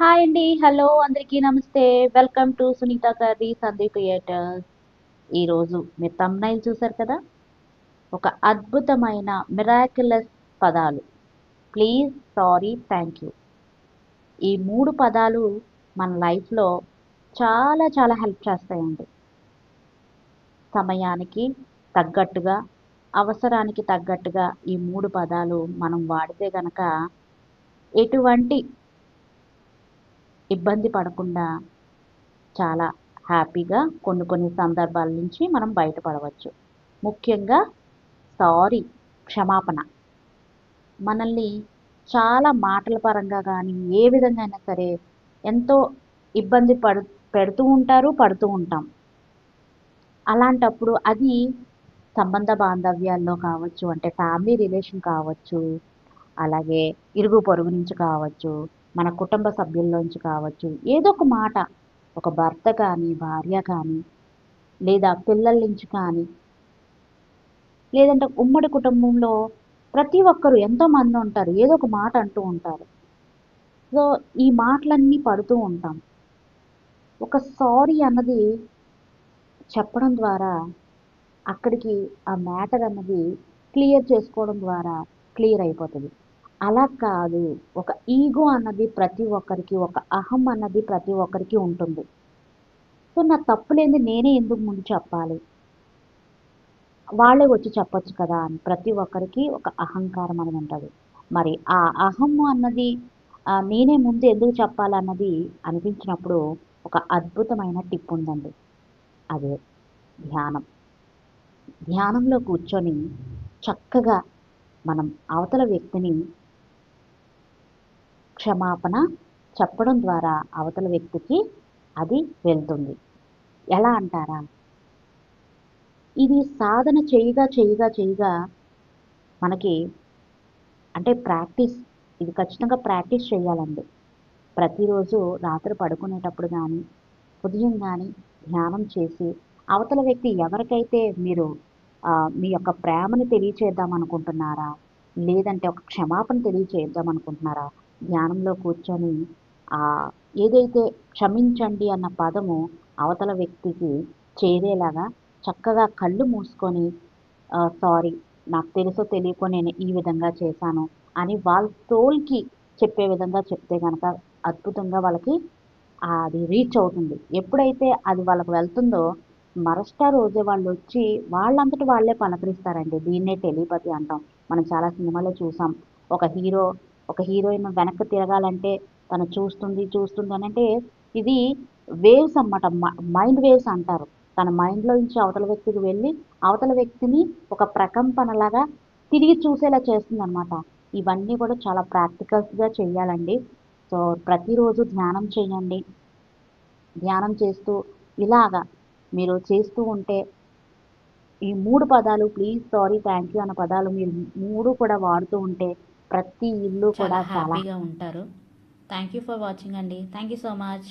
Hi అండి hello అందరికీ నమస్తే. Welcome to Sunitha curry Sandeep creators ఈరోజు మీరు తమ్నైల్ చూసారు కదా? ఒక అద్భుతమైన మిరాక్యులస్ పదాలు. ప్లీజ్ సారీ థ్యాంక్ యూ ఈ మూడు పదాలు మన లైఫ్లో చాలా చాలా హెల్ప్ చేస్తాయండి. సమయానికి తగ్గట్టుగా అవసరానికి తగ్గట్టుగా ఈ మూడు పదాలు మనం వాడితే గనక ఎటువంటి ఇబ్బంది పడకుండా చాలా హ్యాపీగా కొన్ని కొన్ని సందర్భాల నుంచి మనం బయటపడవచ్చు. ముఖ్యంగా సారీ క్షమాపణ. మనల్ని చాలా మాటల పరంగా కానీ ఏ విధంగా అయినా సరే ఎంతో ఇబ్బంది పడు పెడుతూ ఉంటారు పడుతూ ఉంటాం. అలాంటప్పుడు అది సంబంధ బాంధవ్యాల్లో కావచ్చు అంటే ఫ్యామిలీ రిలేషన్ కావచ్చు అలాగే ఇరుగు పొరుగు నుంచి కావచ్చు మన కుటుంబ సభ్యుల్లోంచి కావచ్చు. ఏదో ఒక మాట ఒక భర్త కానీ భార్య కానీ లేదా పిల్లల నుంచి కానీ లేదంటే ఉమ్మడి కుటుంబంలో ప్రతి ఒక్కరు ఎంతోమంది ఉంటారు ఏదో ఒక మాట అంటూ ఉంటారు. సో ఈ మాటలన్నీ పడుతూ ఉంటాం. ఒక సారీ అన్నది చెప్పడం ద్వారా అక్కడికి ఆ మ్యాటర్ అన్నది క్లియర్ చేసుకోవడం ద్వారా క్లియర్ అయిపోతుంది. అలా కాదు. ఒక ఈగో అన్నది ప్రతి ఒక్కరికి ఒక అహం అన్నది ప్రతి ఒక్కరికి ఉంటుంది. సో నా తప్పు లేని నేనే ఎందుకు ముందు చెప్పాలి? వాళ్ళే వచ్చి చెప్పొచ్చు కదా అని. ప్రతి ఒక్కరికి ఒక అహంకారం అనేది ఉంటుంది. మరి ఆ అహం అన్నది నేనే ముందు ఎందుకు చెప్పాలన్నది అనిపించినప్పుడు ఒక అద్భుతమైన టిప్ ఉందండి. అదే ధ్యానం. ధ్యానంలో కూర్చొని చక్కగా మనం అవతల వ్యక్తిని క్షమాపణ చెప్పడం ద్వారా అవతల వ్యక్తికి అది వెళ్తుంది. ఎలా అంటారా? ఇది సాధన చేయగా చేయగా చేయగా మనకి అంటే ప్రాక్టీస్ ఇది ఖచ్చితంగా ప్రాక్టీస్ చేయాలండి. ప్రతిరోజు రాత్రి పడుకునేటప్పుడు కానీ ఉదయం కానీ ధ్యానం చేసి అవతల వ్యక్తి ఎవరికైతే మీరు మీ యొక్క ప్రేమను తెలియచేద్దాం అనుకుంటున్నారా లేదంటే ఒక క్షమాపణ తెలియచేద్దాం అనుకుంటున్నారా ధ్యానంలో కూర్చొని ఆ ఏదైతే క్షమించండి అన్న పదము అవతల వ్యక్తికి చేరేలాగా చక్కగా కళ్ళు మూసుకొని సారీ నాకు తెలుసో తెలియకో నేను ఈ విధంగా చేశాను అని వాళ్ళ సోల్కి చెప్పే విధంగా చెప్తే కనుక అద్భుతంగా వాళ్ళకి అది రీచ్ అవుతుంది. ఎప్పుడైతే అది వాళ్ళకి వెళ్తుందో మరస్టా రోజే వాళ్ళు వచ్చి వాళ్ళంతటి వాళ్ళే పలకరిస్తారండి. దీన్నే టెలిపతి అంటాం. మనం చాలా సినిమాలో చూసాం. ఒక హీరో ఒక హీరోయిన్ వెనక్కి తిరగాలంటే తను చూస్తుంది చూస్తుంది అని అంటే ఇది వేవ్స్ అన్నమాట. మైండ్ వేవ్స్ అంటారు. తన మైండ్లో నుంచి అవతల వ్యక్తికి వెళ్ళి అవతల వ్యక్తిని ఒక ప్రకంపనలాగా తిరిగి చూసేలా చేస్తుంది అనమాట ఇవన్నీ కూడా చాలా ప్రాక్టికల్స్గా చేయాలండి సో ప్రతిరోజు ధ్యానం చేయండి. ధ్యానం చేస్తూ ఇలాగా మీరు చేస్తూ ఉంటే ఈ మూడు పదాలు ప్లీజ్ సారీ థ్యాంక్ యూ అన్న పదాలు మీరు మూడు కూడా వాడుతూ ఉంటే ప్రతి ఇల్లు కూడా హ్యాపీగా ఉంటారు. థ్యాంక్ యూ ఫర్ వాచింగ్ అండి. Thank you so much